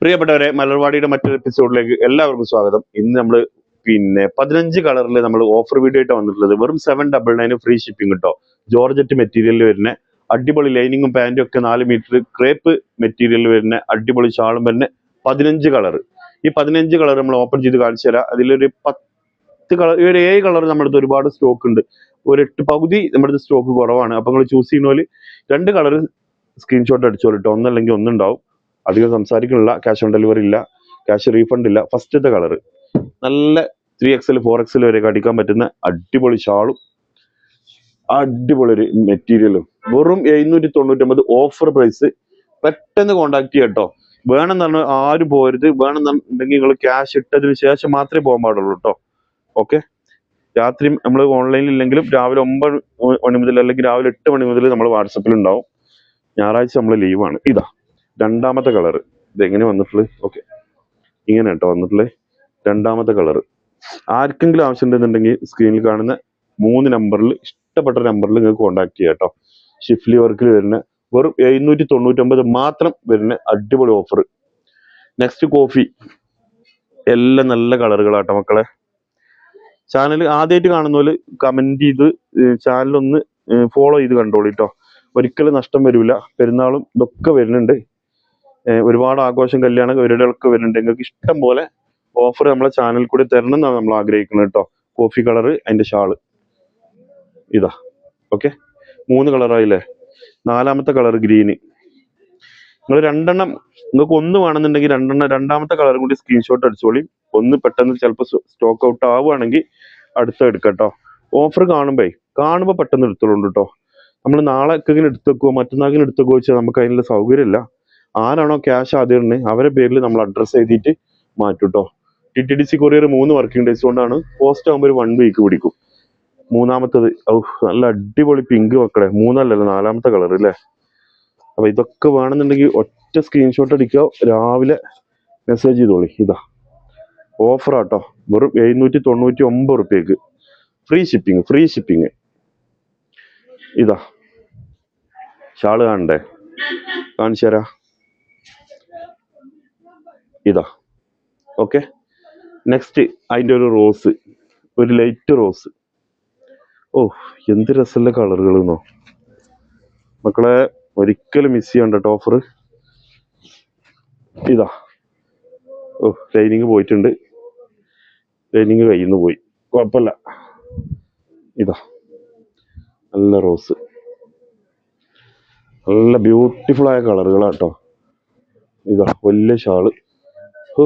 പ്രിയപ്പെട്ടവരെ മലർവാടിയുടെ മറ്റൊരു എപ്പിസോഡിലേക്ക് എല്ലാവർക്കും സ്വാഗതം. ഇന്ന് നമ്മൾ പിന്നെ പതിനഞ്ച് കളറിൽ നമ്മൾ ഓഫർ വീഡിയോ ആയിട്ട് വന്നിട്ടുള്ളത്. വെറും seven double nine free shipping കിട്ടോ ജോർജറ്റ് മെറ്റീരിയലിൽ വരുന്ന അടിപൊളി ലൈനിങ്ങും പാന്റും ഒക്കെ നാല് മീറ്റർ ക്രേപ്പ് മെറ്റീരിയലിൽ വരുന്ന അടിപൊളി ഷാളും വരുന്ന പതിനഞ്ച് കളർ ഈ പതിനഞ്ച് കളർ നമ്മൾ ഓപ്പൺ ചെയ്ത് കാണിച്ചു തരാം. അതിലൊരു പത്ത് കളർ ഒരു ഏഴ് കളർ നമ്മളടുത്ത് ഒരുപാട് സ്റ്റോക്ക് ഉണ്ട്. ഒരു എട്ട് പകുതി നമ്മുടെ സ്റ്റോക്ക് കുറവാണ്. അപ്പൊ നിങ്ങൾ ചൂസ് ചെയ്യുന്ന പോലെ രണ്ട് കളർ സ്ക്രീൻഷോട്ട് അടിച്ചോളിട്ടോ ഒന്നല്ലെങ്കിൽ ഒന്നുണ്ടാവും. അധികം സംസാരിക്കുന്നില്ല ക്യാഷ് ഓൺ ഡെലിവറി ഇല്ല ക്യാഷ് റീഫണ്ട് ഇല്ല. ഫസ്റ്റത്തെ കളർ നല്ല ത്രീ എക്സൽ ഫോർ എക്സൽ വരെ അടിക്കാൻ പറ്റുന്ന അടിപൊളി ഷാളും അടിപൊളി ഒരു മെറ്റീരിയലും വെറും എഴുന്നൂറ്റി തൊണ്ണൂറ്റൊമ്പത് ഓഫർ പ്രൈസ് പെട്ടെന്ന് കോണ്ടാക്ട് ചെയ്യാം കേട്ടോ വേണമെന്ന് പറഞ്ഞാൽ ആരും പോരുത്. വേണമെന്നുണ്ടെങ്കിൽ നിങ്ങൾ ക്യാഷ് ഇട്ടതിന് ശേഷം മാത്രമേ പോകാൻ പാടുള്ളൂ കേട്ടോ ഓക്കെ രാത്രി നമ്മൾ ഓൺലൈനിൽ ഇല്ലെങ്കിലും രാവിലെ ഒമ്പത് മണി മുതൽ അല്ലെങ്കിൽ രാവിലെ എട്ട് മണി മുതൽ നമ്മൾ വാട്സപ്പിൽ ഉണ്ടാവും. ഞായറാഴ്ച നമ്മൾ ലീവാണ് ഇതാ. രണ്ടാമത്തെ കളർ ഇതെങ്ങനെ വന്നിട്ടുള്ളത് ഓക്കെ ഇങ്ങനെ കേട്ടോ വന്നിട്ടുള്ളത് രണ്ടാമത്തെ കളർ ആർക്കെങ്കിലും ആവശ്യമുണ്ടെന്നുണ്ടെങ്കിൽ സ്ക്രീനിൽ കാണുന്ന മൂന്ന് നമ്പറിൽ ഇഷ്ടപ്പെട്ട നമ്പറിൽ നിങ്ങൾക്ക് കോൺടാക്ട് ചെയ്യാം കേട്ടോ. ഷിഫ്ലി വർക്കിൽ വരുന്ന വെറും എഴുന്നൂറ്റി തൊണ്ണൂറ്റൊമ്പത് മാത്രം വരുന്ന അടിപൊളി ഓഫർ നെക്സ്റ്റ് കോഫി എല്ലാം നല്ല കളറുകളാട്ടോ മക്കളെ. ചാനൽ ആദ്യമായിട്ട് കാണുന്നവര് കമന്റ് ചെയ്ത് ചാനലൊന്ന് ഫോളോ ചെയ്ത് കണ്ടോളൂ കേട്ടോ ഒരിക്കലും നഷ്ടം വരില്ല പെരുന്നാളും ഇതൊക്കെ വരുന്നുണ്ട്. ഒരുപാട് ആഘോഷം കല്യാണ പരിപാടികളൊക്കെ വരുന്നുണ്ട്. നിങ്ങൾക്ക് ഇഷ്ടം പോലെ ഓഫർ നമ്മളെ ചാനൽ കൂടി തരണം എന്നാണ് നമ്മൾ ആഗ്രഹിക്കുന്നത് കേട്ടോ. കോഫി കളർ അതിന്റെ ഷാൾ ഇതാ. ഓക്കെ മൂന്ന് കളറായില്ലേ നാലാമത്തെ കളർ ഗ്രീന് നിങ്ങൾ രണ്ടെണ്ണം നിങ്ങൾക്ക് ഒന്ന് വേണമെന്നുണ്ടെങ്കിൽ രണ്ടെണ്ണം രണ്ടാമത്തെ കളർ കൂടി സ്ക്രീൻഷോട്ട് അടിച്ചോളി. ഒന്ന് പെട്ടെന്ന് ചിലപ്പോൾ സ്റ്റോക്ക് ഔട്ട് ആവുകയാണെങ്കിൽ അടുത്ത എടുക്കാം കേട്ടോ. ഓഫർ കാണുമ്പേ കാണുമ്പോൾ പെട്ടെന്ന് എടുത്തോളൂ കേട്ടോ. നമ്മൾ നാളെ ഒക്കെ എടുത്തു വെക്കുമോ മറ്റന്നാക്കിന് എടുത്തു വെക്കുമോ വെച്ചാൽ നമുക്ക് അതിനുള്ള സൗകര്യമില്ല. ആരാണോ ക്യാഷ് ആദ്യം ഇടുന്നത് അവരെ പേരിൽ നമ്മൾ അഡ്രസ്സ് എഴുതിയിട്ട് മാറ്റും കേട്ടോ T T D C courier മൂന്ന് വർക്കിംഗ് ഡേയ്സ് കൊണ്ടാണ് പോസ്റ്റ് ആകുമ്പോൾ ഒരു വൺ വീക്ക് പിടിക്കും. മൂന്നാമത്തത് ഔ നല്ല അടിപൊളി പിങ്ക് മക്കളെ. മൂന്നല്ലല്ലോ നാലാമത്തെ കളർ അല്ലേ അപ്പൊ ഇതൊക്കെ വേണമെന്നുണ്ടെങ്കിൽ ഒറ്റ സ്ക്രീൻഷോട്ട് അടിക്കുക. രാവിലെ മെസ്സേജ് ചെയ്തോളി. ഇതാ. ഓഫറാട്ടോ വെറും എഴുന്നൂറ്റി തൊണ്ണൂറ്റി ഒമ്പത് റുപ്യക്ക്. ഫ്രീ ഷിപ്പിംഗ് ഫ്രീ ഷിപ്പിംഗ് ഇതാ. ഷാൾ കാണണ്ടേ? കാണിച്ചു തരാ ഇതാ. ഓക്കെ നെക്സ്റ്റ് അതിന്റെ ഒരു റോസ് ഒരു ലൈറ്റ് റോസ് ഓ എന്ത് രസമുള്ള കളറുകൾ എന്നോ മക്കളെ ഒരിക്കലും മിസ് ചെയ്യണ്ട കേട്ടോ ഓഫർ ഇതാ. ഓ ലൈനിങ് പോയിട്ടുണ്ട്. ലൈനിങ് കയ്യിൽ നിന്ന് പോയി. കുഴപ്പമില്ല ഇതാ. നല്ല റോസ് നല്ല ബ്യൂട്ടിഫുൾ ആയ കളറുകളാട്ടോ ഇതാ വലിയ ഷാൾ ഓ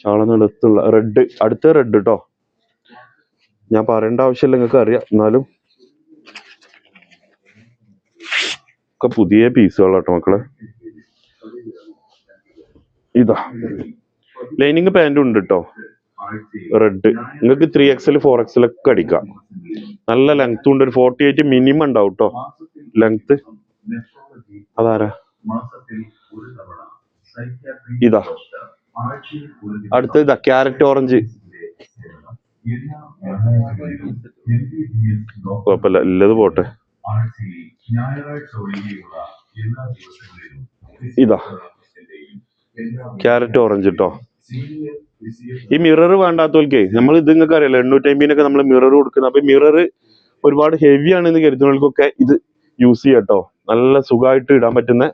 ഷാളെന്ന് അടുത്തുള്ള റെഡ്. അടുത്ത റെഡ് കേട്ടോ ഞാൻ പറയേണ്ട ആവശ്യമില്ല നിങ്ങൾക്ക് അറിയാം. എന്നാലും ഒക്കെ പുതിയ പീസുകളാട്ടോ മക്കളെ. ഇതാ. ലൈനിങ് പാന്റും ഉണ്ട് കേട്ടോ റെഡ്. നിങ്ങൾക്ക് ത്രീ എക്സൽ ഫോർ എക്സൽ ഒക്കെ അടിക്കാം. നല്ല ലെങ്ത് ഉണ്ട്. ഒരു ഫോർട്ടി എയ്റ്റ് മിനിമം ഉണ്ടാവും കേട്ടോ ലെങ്ത് അതാരാ? ഇതാ. അടുത്ത ഇതാ ക്യാരറ്റ് ഓറഞ്ച്. കുഴപ്പമില്ല ഇല്ലത് പോട്ടെ. ഇതാ ക്യാരറ്റ് ഓറഞ്ച് കേട്ടോ ഈ മിറർ വേണ്ടാത്തവർക്ക് നമ്മൾ ഇത് നിങ്ങൾക്ക് അറിയാലോ എണ്ണൂറ്റി അമ്പതിനൊക്കെ നമ്മൾ മിറർ കൊടുക്കുന്നത്. അപ്പൊ മിറർ ഒരുപാട് ഹെവി ആണെന്ന് കരുതുന്നവർക്കൊക്കെ ഇത് യൂസ് ചെയ്യാം കേട്ടോ നല്ല സുഖമായിട്ട് ഇടാൻ പറ്റുന്ന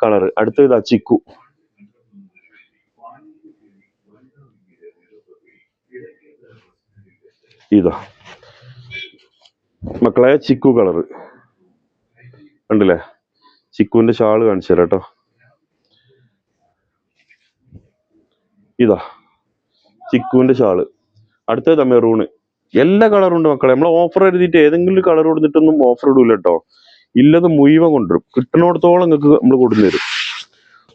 കളർ അടുത്തത് ഇതാ ചിക്കു. ഇതാ. മക്കളെ ചിക്കു കളറ്. കണ്ടില്ലേ? ചിക്കുവിന്റെ ഷാൾ കാണിച്ചു തരാം കേട്ടോ. ഇതാ ചിക്കുവിന്റെ ഷാൾ. അടുത്തത് മെറൂണ് എല്ലാ കളറും ഉണ്ട് മക്കളെ. നമ്മൾ ഓഫർ എഴുതിയിട്ട് ഏതെങ്കിലും ഒരു കളർ കൊടുത്തിട്ടൊന്നും ഓഫർ ഇടൂല കേട്ടോ. ഇല്ലത് മുഴുവൻ കൊണ്ടുവരും. കിട്ടണോടത്തോളം നിങ്ങൾക്ക് നമ്മൾ കൊടുന്നു തരും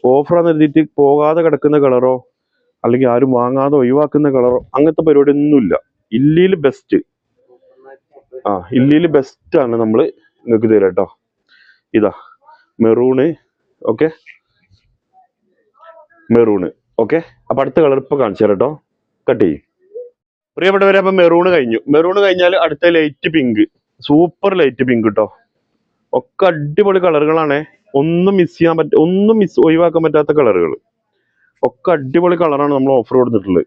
ഓഫറാന്ന് എഴുതിയിട്ട് പോകാതെ കിടക്കുന്ന കളറോ അല്ലെങ്കിൽ ആരും വാങ്ങാതെ ഒഴിവാക്കുന്ന കളറോ അങ്ങനത്തെ പരിപാടി ഒന്നുമില്ല ഇല്ലിയിൽ ബെസ്റ്റ് ആ ഇല്ലിയിൽ ബെസ്റ്റ് ആണ് നമ്മൾ നിങ്ങൾക്ക് തരാം കേട്ടോ. ഇതാ മെറൂണ് ഓക്കെ മെറൂണ് ഓക്കെ അപ്പൊ അടുത്ത കളർ ഇപ്പൊ കാണിച്ചു തരാം കേട്ടോ. കട്ട് ചെയ്യും. പ്രിയപ്പെട്ടവരെ അപ്പൊ മെറൂണ് കഴിഞ്ഞു. മെറൂണ് കഴിഞ്ഞാൽ അടുത്ത light pink super light pink കേട്ടോ. ഒക്കെ അടിപൊളി കളറുകളാണ് ഒന്നും മിസ് ചെയ്യാൻ പറ്റ ഒന്നും മിസ് ഒഴിവാക്കാൻ പറ്റാത്ത കളറുകൾ ഒക്കെ അടിപൊളി കളറാണ് നമ്മൾ ഓഫർ കൊടുത്തിട്ടുള്ളത്.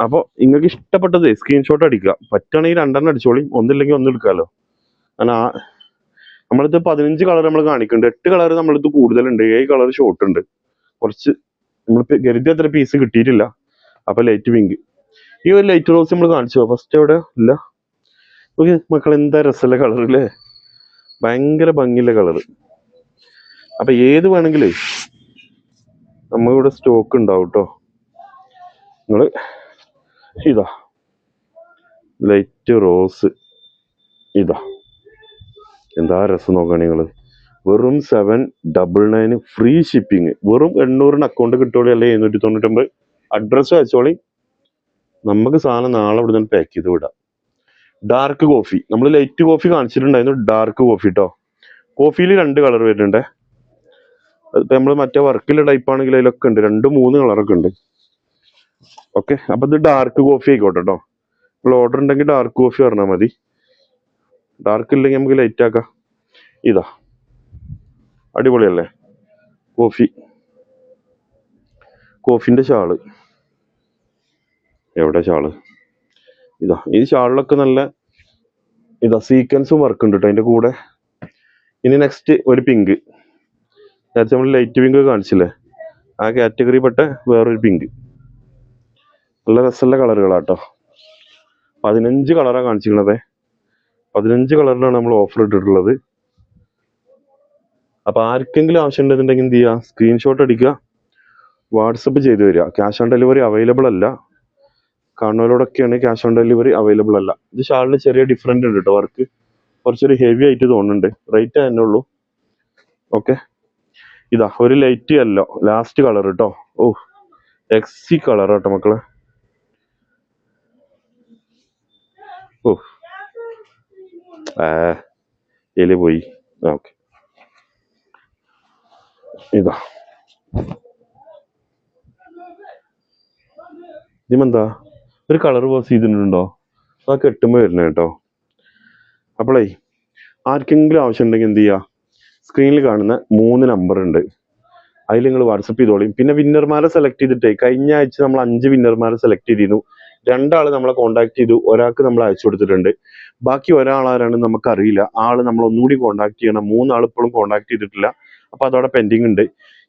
അപ്പോൾ നിങ്ങൾക്ക് ഇഷ്ടപ്പെട്ടത് സ്ക്രീൻഷോട്ട് അടിക്കുക. പറ്റുകയാണെങ്കിൽ രണ്ടെണ്ണം അടിച്ചോളി. ഒന്നില്ലെങ്കിൽ ഒന്ന് എടുക്കാമല്ലോ കാരണം ആ നമ്മളിത് പതിനഞ്ച് കളർ നമ്മൾ കാണിക്കുന്നുണ്ട്. എട്ട് കളർ നമ്മളിത് കൂടുതലുണ്ട്. ഏഴ് കളർ ഷോർട്ട് ഉണ്ട്. കുറച്ച് നമ്മൾ കരുതി അത്ര പീസ് കിട്ടിയിട്ടില്ല. അപ്പോൾ ലൈറ്റ് പിങ്ക് ഈ ഒരു ലൈറ്റ് റോസ് നമ്മൾ കാണിച്ചു. ഫസ്റ്റ് എവിടെ? ഇല്ല. ഓക്കെ മക്കൾ എന്താ രസമുള്ള കളർ അല്ലേ? ഭയങ്കര ഭംഗിയുള്ള കളർ അപ്പൊ ഏത് വേണമെങ്കിലേ നമ്മളിവിടെ സ്റ്റോക്ക് ഉണ്ടാവും കേട്ടോ നിങ്ങൾ ഇതാ. ലൈറ്റ് റോസ് ഇതാ. എന്താ രസം നോക്കുക നിങ്ങൾ വെറും seven double nine free shipping വെറും എണ്ണൂറിന് അക്കൗണ്ട് കിട്ടുള്ളൂ അല്ലെ? എഴുന്നൂറ്റി തൊണ്ണൂറ്റൊമ്പത് അഡ്രസ്സ് വെച്ചോളി നമുക്ക് സാധനം നാളെ ഇവിടെ നിന്ന് പാക്ക് ചെയ്ത് വിടാം. ഡാർക്ക് കോഫി നമ്മൾ ലൈറ്റ് കോഫി കാണിച്ചിട്ടുണ്ടായിരുന്നു. ഡാർക്ക് കോഫി കേട്ടോ കോഫിയിൽ രണ്ട് കളർ വരുന്നുണ്ട്. അതിപ്പോൾ നമ്മൾ മറ്റേ വർക്കിലെ ടൈപ്പ് ആണെങ്കിൽ അതിലൊക്കെ ഉണ്ട്. രണ്ട് മൂന്ന് കളറൊക്കെ ഉണ്ട്. ഓക്കെ അപ്പൊ ഇത് ഡാർക്ക് കോഫി ആയിക്കോട്ടെ കേട്ടോ നിങ്ങൾ ഓർഡർ ഉണ്ടെങ്കിൽ ഡാർക്ക് കോഫി പറഞ്ഞാൽ മതി. ഡാർക്ക് ഇല്ലെങ്കിൽ നമുക്ക് ലൈറ്റ് ആക്കാം. ഇതാ. അടിപൊളിയല്ലേ? കോഫി കോഫിന്റെ ഷാൾ എവിടെ ഷാൾ ഇതാ ഈ ഷാളിലൊക്കെ നല്ല ഇതാ സീക്വൻസും വർക്ക് ഉണ്ട് കേട്ടോ അതിന്റെ കൂടെ. ഇനി നെക്സ്റ്റ് ഒരു പിങ്ക് നേരത്തെ നമ്മൾ ലൈറ്റ് പിങ്ക് കാണിച്ചില്ലേ? ആ കാറ്റഗറി പെട്ട വേറൊരു പിങ്ക് നല്ല രസമുള്ള കളറുകളാട്ടോ. പതിനഞ്ച് കളറാണ് കാണിച്ചിരിക്കണത്. പതിനഞ്ച് കളറിലാണ് നമ്മൾ ഓഫർ ഇട്ടിട്ടുള്ളത്. അപ്പൊ ആർക്കെങ്കിലും ആവശ്യം ഉണ്ടെന്നുണ്ടെങ്കിൽ എന്ത് ചെയ്യുക? സ്ക്രീൻഷോട്ട് അടിക്കുക. വാട്സപ്പ് ചെയ്ത് തരിക. ക്യാഷ് ഓൺ ഡെലിവറി അവൈലബിൾ അല്ല. കാണുന്നവരോടൊക്കെയാണ് ക്യാഷ് ഓൺ ഡെലിവറി അവൈലബിൾ അല്ല. ഇത് ഷാളിന് ചെറിയ ഡിഫറന്റ് ഉണ്ട് കേട്ടോ വർക്ക് കുറച്ചൊരു ഹെവി ആയിട്ട് തോന്നുന്നുണ്ട്. റേറ്റ് തന്നെ ഉള്ളൂ. ഓക്കെ ഇതാ ഒരു ലൈറ്റ് അല്ലോ. ലാസ്റ്റ് കളർ കേട്ടോ ഓ എക്സി കളർ കേട്ടോ മക്കളെ. ഓ എലി പോയി ഓക്കെ ഇതാ ഇതിമെന്താ ഒരു കളർ പോസ് ചെയ്തിട്ടുണ്ടോ? ആ കെട്ടുമ്പോ വരുന്നത് കേട്ടോ അപ്പോളേ ആർക്കെങ്കിലും ആവശ്യം ഉണ്ടെങ്കിൽ എന്ത് ചെയ്യുക സ്ക്രീനിൽ കാണുന്ന മൂന്ന് നമ്പർ ഉണ്ട്. അതിൽ നിങ്ങൾ വാട്സപ്പ് ചെയ്തോളിയും പിന്നെ വിന്നർമാരെ സെലക്ട് ചെയ്തിട്ടേ കഴിഞ്ഞ ആഴ്ച നമ്മൾ അഞ്ച് വിന്നർമാരെ സെലക്ട് ചെയ്തിരുന്നു. രണ്ടാൾ നമ്മളെ കോൺടാക്ട് ചെയ്തു. ഒരാൾക്ക് നമ്മൾ അയച്ചു കൊടുത്തിട്ടുണ്ട്. ബാക്കി ഒരാളാരാണ് നമുക്ക് അറിയില്ല ആൾ നമ്മൾ ഒന്നുകൂടി കോൺടാക്ട് ചെയ്യണം. മൂന്നാൾ ഇപ്പോഴും കോൺടാക്ട് ചെയ്തിട്ടില്ല. അപ്പൊ അതോടെ പെൻഡിങ് ഉണ്ട്.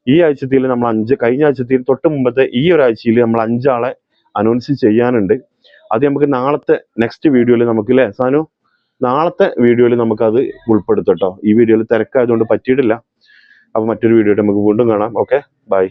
ഈ ആഴ്ചത്തിൽ നമ്മൾ അഞ്ച് കഴിഞ്ഞ ആഴ്ചത്തിൽ തൊട്ട് മുമ്പത്തെ ഈ ഒരാഴ്ചയിൽ നമ്മൾ അഞ്ചാളെ അനൗൺസ് ചെയ്യാനുണ്ട്. അത് നമുക്ക് നാളത്തെ നെക്സ്റ്റ് വീഡിയോയിൽ നമുക്ക് അല്ലേ സാനു? നാളത്തെ വീഡിയോയിൽ നമുക്കത് ഉൾപ്പെടുത്തട്ടോ ഈ വീഡിയോയിൽ തിരക്കായതുകൊണ്ട് പറ്റിയിട്ടില്ല. അപ്പൊ മറ്റൊരു വീഡിയോ നമുക്ക് വീണ്ടും കാണാം. Okay bye